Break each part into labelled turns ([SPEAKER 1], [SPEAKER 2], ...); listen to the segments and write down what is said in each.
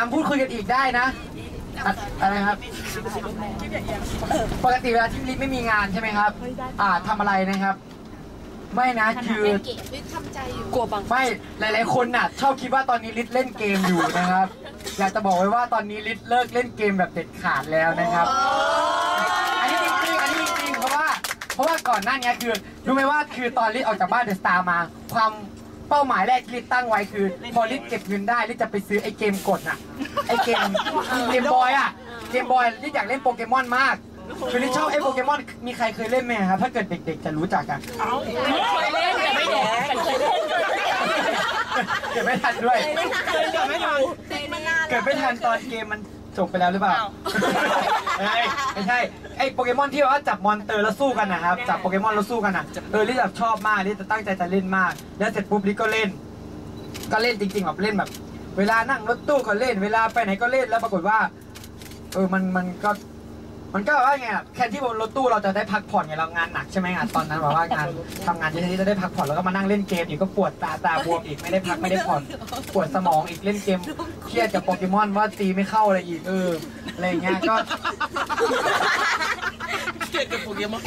[SPEAKER 1] ามพูดคุยกันอีกได้นะอะอะไรครับ ปกติเวลาที่ลิศไม่มีงานใช่ไหมครับ อ่าทำอะไรนะครับ ไม่นะคือ
[SPEAKER 2] กลัวบัง
[SPEAKER 1] ไม่หลาย ๆ คนน่ะ ชอบคิดว่าตอนนี้ลิศเล่นเกมอยู่นะครับ อยากจะบอกไว้ว่าตอนนี้ลิศเลิกเล่นเกมแบบเด็ดขาดแล้วนะครับอันนี้จริงๆอันนี้จริงๆเพราะว่าเพราะว่าก่อนหน้านี้คือรู้ไหมว่าคือตอนลิศออกจากบ้านเดอะสตาร์มาความ เป้าหมายแรกที่ลิศตั้งไว้คือ พอลิศเก็บเงินได้ลิศจะไปซื้อไอ้เกมกดน่ะไอ้เกมเกมบอยอะเกมบอยลิศอยากเล่นโปเกมอนมากคือลิศชอบไอ้โปเกมอนมีใครเคยเล่นไหมครับถ้าเกิดเด็กๆจะรู้จักกัน
[SPEAKER 2] เคยเล่นแต่ไม่แดกเคยเล่น
[SPEAKER 1] เกิดไม่ทันด้วย
[SPEAKER 2] เคยไม่ทัน
[SPEAKER 1] เกิดไม่ทันตอนเกมมัน จบไปแล้วหรือเปล่าเฮ้ยไม่ใช่ไอ้โปเกมอนที่ว่าจับมอนเตอร์แล้วสู้กันนะครับจับโปเกมอนแล้วสู้กันอะเออลิซแบบชอบมากลิซจะตั้งใจจะเล่นมาก แล้วเสร็จปุ๊บลิซก็เล่น ก็เล่นจริงๆแบบเล่นแบบ เวลานั่งรถตู้ก็เล่น เวลาไปไหนก็เล่นแล้วปรากฏว่า เออมันมันก็ มันก็แบบว่าไงอะแค่ที่บนรถตู้เราจะได้พักผ่อนไงเรางานหนักใช่ไหมงานตอนนั้นแบบว่างานทำงานเยอะๆจะได้พักผ่อนแล้วก็มานั่งเล่นเกมอีกก็ปวดตาตาบวมอีกไม่ได้พักไม่ได้ผ่อนปวดสมองอีกเล่นเกมเครียดกับโปเกมอนว่าตีไม่เข้าอะไรอีกเอออะไรอย่างเงี้ยก็
[SPEAKER 3] เกี่ยวกับโปเกมอน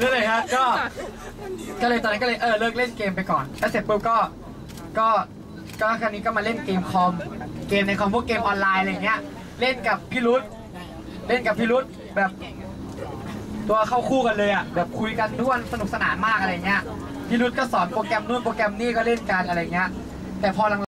[SPEAKER 1] นั่นเลยฮะก็ ก็เลยตอนนั้นก็เลยเออเลิกเล่นเกมไปก่อนแล้วเสร็จปุ๊บก็ก็ก็ครั้นี้ก็มาเล่นเกมคอมเกมในคอมพวกเกมออนไลน์อะไรอย่างเงี้ย เล่นกับพี่รุธ เล่นกับพี่รุธแบบตัวเข้าคู่กันเลยอะแบบคุยกันทุกวันสนุกสนานมากอะไรเงี้ยพี่รุธก็สอนโปรแกรมนู่นโปรแกรมนี่ก็เล่นกันอะไรเงี้ยแต่พอหลัง